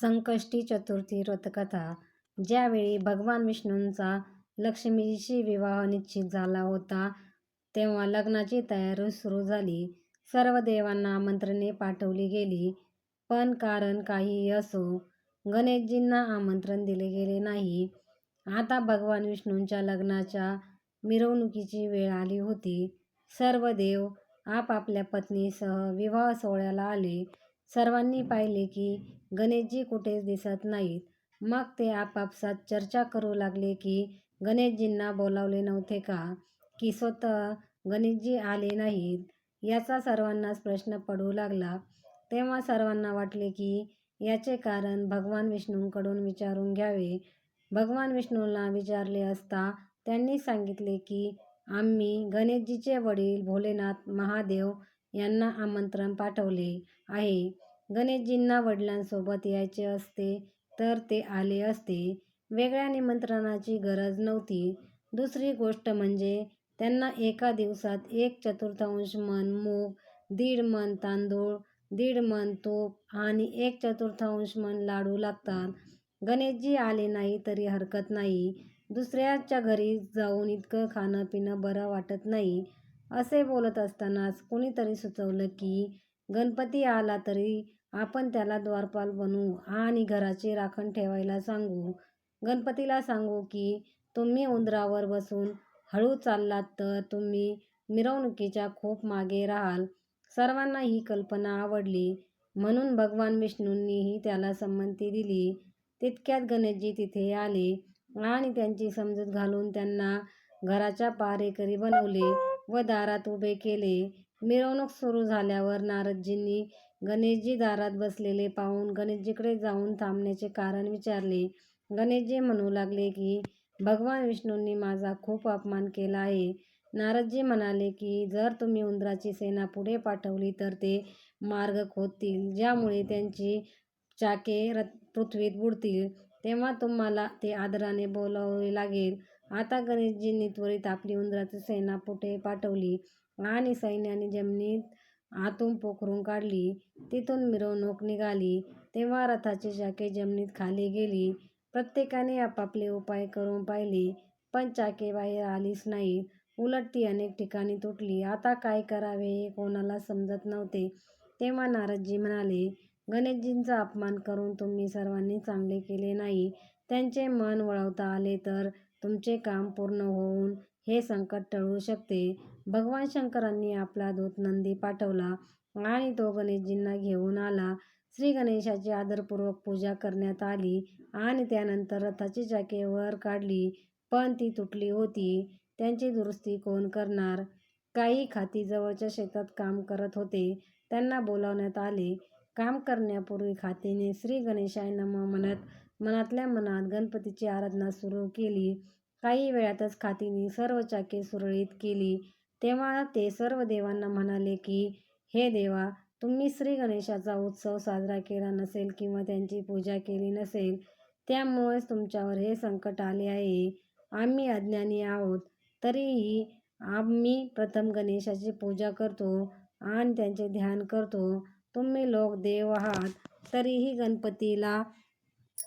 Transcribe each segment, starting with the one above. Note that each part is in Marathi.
संकष्टी चतुर्थी व्रतकथा ज्यावेळी भगवान विष्णूंचा लक्ष्मीशी विवाह निश्चित झाला होता तेव्हा लग्नाची तयारी सुरू झाली. सर्व देवांना आमंत्रणे पाठवली गेली. पण कारण काहीही असो, गणेशजींना आमंत्रण दिले गेले नाही. आता भगवान विष्णूंच्या लग्नाच्या मिरवणुकीची वेळ आली होती. सर्व देव आपापल्या पत्नीसह विवाह सोहळ्याला आले. सर्वांनी पाहिले की गणेशजी कुठेच दिसत नाहीत. मग ते आपापसात चर्चा करू लागले की गणेशजींना बोलावले नव्हते का? की स्वतः गणेशजी आले नाहीत? याचा सर्वांनाच प्रश्न पडू लागला. तेव्हा सर्वांना वाटले की याचे कारण भगवान विष्णूंकडून विचारून घ्यावे. भगवान विष्णूंना विचारले असता त्यांनी सांगितले की आम्ही गणेशजीचे वडील भोलेनाथ महादेव यांना आमंत्रण पाठवले आहे. गणेशजींना वडिलांसोबत यायचे असते तर ते आले असते. वेगळ्या निमंत्रणाची गरज नव्हती. दुसरी गोष्ट म्हणजे त्यांना एका दिवसात एक चतुर्थांश मन मूग, दीड मन तांदूळ, दीड मन तूप आणि एक चतुर्थांश मन लाडू लागतात. गणेशजी आले नाही तरी हरकत नाही. दुसऱ्याच्या घरी जाऊन इतकं खाणं पिणं बरं वाटत नाही. असे बोलत असतानाच कुणीतरी सुचवलं की गणपती आला तरी आपण त्याला द्वारपाल बनवू आणि घराची राखण ठेवायला सांगू. गणपतीला सांगू की तुम्ही उंदरावर बसून हळू चाललात तर तुम्ही मिरवणुकीच्या खूप मागे राहाल. सर्वांना ही कल्पना आवडली. म्हणून भगवान विष्णूंनीही त्याला संमती दिली. तितक्यात गणेशजी तिथे आले आणि त्यांची समजूत घालून त्यांना घराच्या पारेकरी बनवले व दारात उभे केले. मिरवणूक सुरू झाल्यावर नारदजींनी गणेशजी दारात बसलेले पाहून गणेशजीकडे जाऊन थांबण्याचे कारण विचारले. गणेशजी म्हणू लागले की भगवान विष्णूंनी माझा खूप अपमान केला आहे. नारदजी म्हणाले की जर तुम्ही उंदराची सेना पुढे पाठवली तर ते मार्ग खोदतील ज्यामुळे त्यांची चाके पृथ्वीत बुडतील. तेव्हा तुम्हाला ते आदराने बोलावे लागेल. आता गणेशजींनी त्वरित आपली उंदराची सेना पुढे पाठवली आणि सैन्याने जमिनीत आतून पोखरून काढली. तिथून मिरवणूक निघाली तेव्हा रथाची चाके जमिनीत खाली गेली. प्रत्येकाने आपापले उपाय करून पाहिले पण चाके बाहेर आलीच नाहीत. उलट ती अनेक ठिकाणी तुटली. आता काय करावे हे कोणाला समजत नव्हते. तेव्हा नारदजी म्हणाले, गणेशजींचा अपमान करून तुम्ही सर्वांनी चांगले केले नाही. त्यांचे मन वळवता आले तर तुमचे काम पूर्ण होऊन हे संकट टळू शकते. भगवान शंकरांनी आपला दूत नंदी पाठवला आणि तो गणेशजींना घेऊन आला. श्रीगणेशाची आदरपूर्वक पूजा करण्यात आली आणि त्यानंतर रथाची चाके वर काढली पण ती तुटली होती. त्यांची दुरुस्ती कोण करणार? काही खाती जवळच्या शेतात काम करत होते. त्यांना बोलावण्यात आले. काम करण्यापूर्वी खातीने श्री गणेशाय नम म्हणत मनातल्या मनात गणपतीची आराधना सुरू केली. काही वेळातच खातींनी सर्व चाके सुरळीत केली. तेव्हा ते सर्व देवांना म्हणाले की हे देवा, तुम्ही श्री गणेशाचा उत्सव साजरा केला नसेल किंवा त्यांची पूजा केली नसेल त्यामुळेच तुमच्यावर हे संकट आले आहे. आम्ही अज्ञानी आहोत. तरीही आम्ही प्रथम गणेशाची पूजा करतो आणि त्यांचे ध्यान करतो. तुम्ही लोक देव आहात तरीही गणपतीला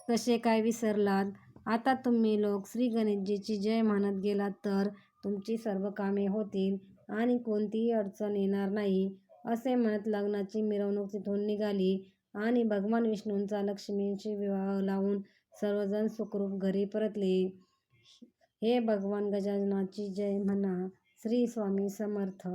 कसे काय विसरलात? आता तुम्ही लोक श्री गणेशजीची जय म्हणत गेलात तर तुमची सर्व कामे होतील आणि कोणतीही अडचण येणार नाही. असे म्हणत लग्नाची मिरवणूक तिथून निघाली आणि भगवान विष्णूंचा लक्ष्मींशी विवाह लावून सर्वजण सुखरूप घरी परतले. हे भगवान गजाननाची जय म्हणा. श्री स्वामी समर्थ